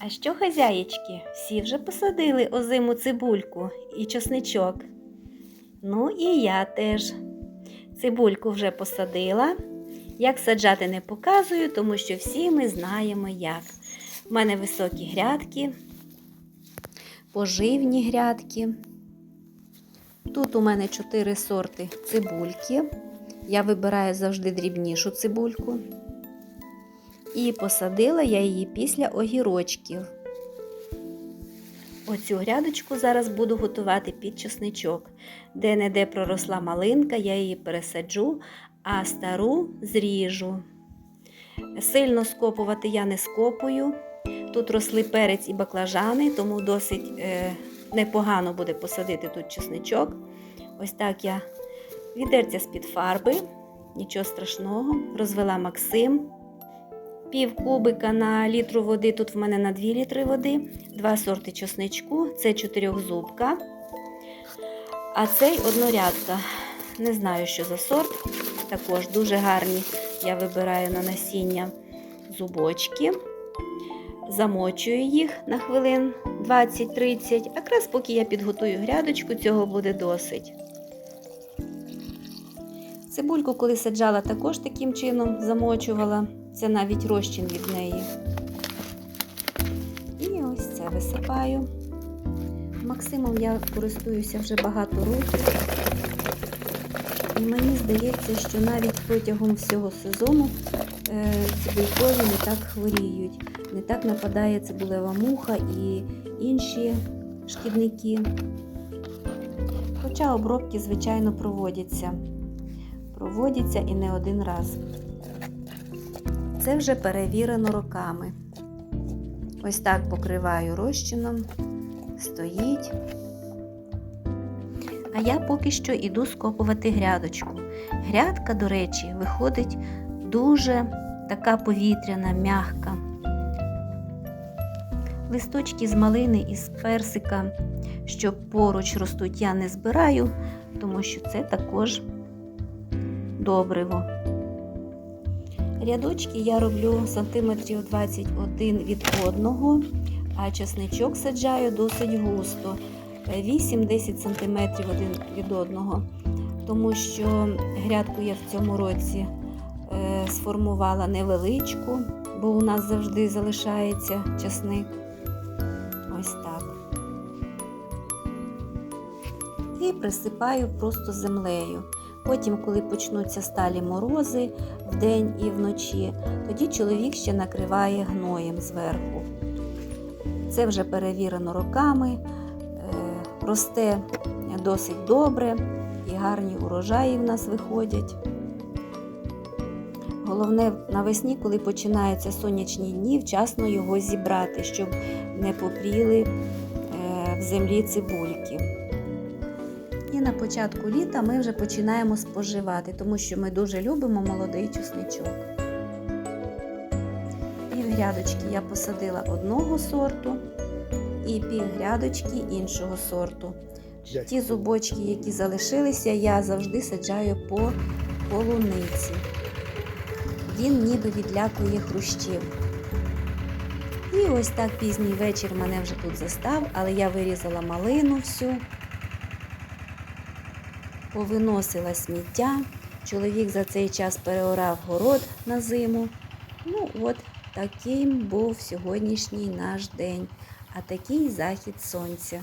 А що, хазяєчки, всі вже посадили озиму цибульку і чосничок? Ну і я теж. Цибульку вже посадила. Як саджати не показую, тому що всі ми знаємо як. У мене високі грядки, поживні грядки. Тут у мене чотири сорти цибульки. Я вибираю завжди дрібнішу цибульку. І посадила я її після огірочків. Оцю грядочку зараз буду готувати під чесничок. Де-не-де проросла малинка, я її пересаджу, а стару зріжу. Сильно скопувати я не скопую. Тут росли перець і баклажани, тому досить е, непогано буде посадити тут чесничок. Ось так я відерця з-під фарби, нічого страшного, розвела Максим. Пів кубика на літру води, тут в мене на 2 літри води, два сорти чесничку, це чотирьохзубка, а цей однорядка. Не знаю, що за сорт. Також дуже гарні. Я вибираю на насіння зубочки, замочую їх на хвилин 20-30, якраз поки я підготую грядочку, цього буде досить. Цибульку, коли саджала, також таким чином замочувала. Це навіть розчин від неї. І ось це висипаю. Максимом я користуюся вже багато років. І мені здається, що навіть протягом всього сезону е, цибулькові не так хворіють. Не так нападає цибулева муха і інші шкідники. Хоча обробки, звичайно, проводяться. Проводяться і не один раз. Це вже перевірено роками. Ось так покриваю розчином, стоїть. А я поки що іду скопувати грядочку. Грядка, до речі, виходить дуже така повітряна, м'ягка. Листочки з малини і з персика, що поруч ростуть, я не збираю, тому що це також добриво. Рядочки я роблю сантиметрів 21 від одного, а часничок саджаю досить густо, 8-10 см один від одного. Тому що грядку я в цьому році е, сформувала невеличку, бо у нас завжди залишається часник. Ось так. І присипаю просто землею. Потім, коли почнуться сталі морози вдень і вночі, тоді чоловік ще накриває гноєм зверху. Це вже перевірено роками, росте досить добре і гарні урожаї в нас виходять. Головне навесні, коли починаються сонячні дні, вчасно його зібрати, щоб не попріли в землі цибульки. І на початку літа ми вже починаємо споживати, тому що ми дуже любимо молодий чесничок. Пів грядочки я посадила одного сорту і пів грядочки іншого сорту. Ті зубочки, які залишилися, я завжди саджаю по полуниці. Він ніби відлякує хрущів. І ось так пізній вечір мене вже тут застав, але я вирізала малину всю повиносила сміття. Чоловік за цей час переорав город на зиму. Ну, от таким був сьогоднішній наш день, а такий захід сонця.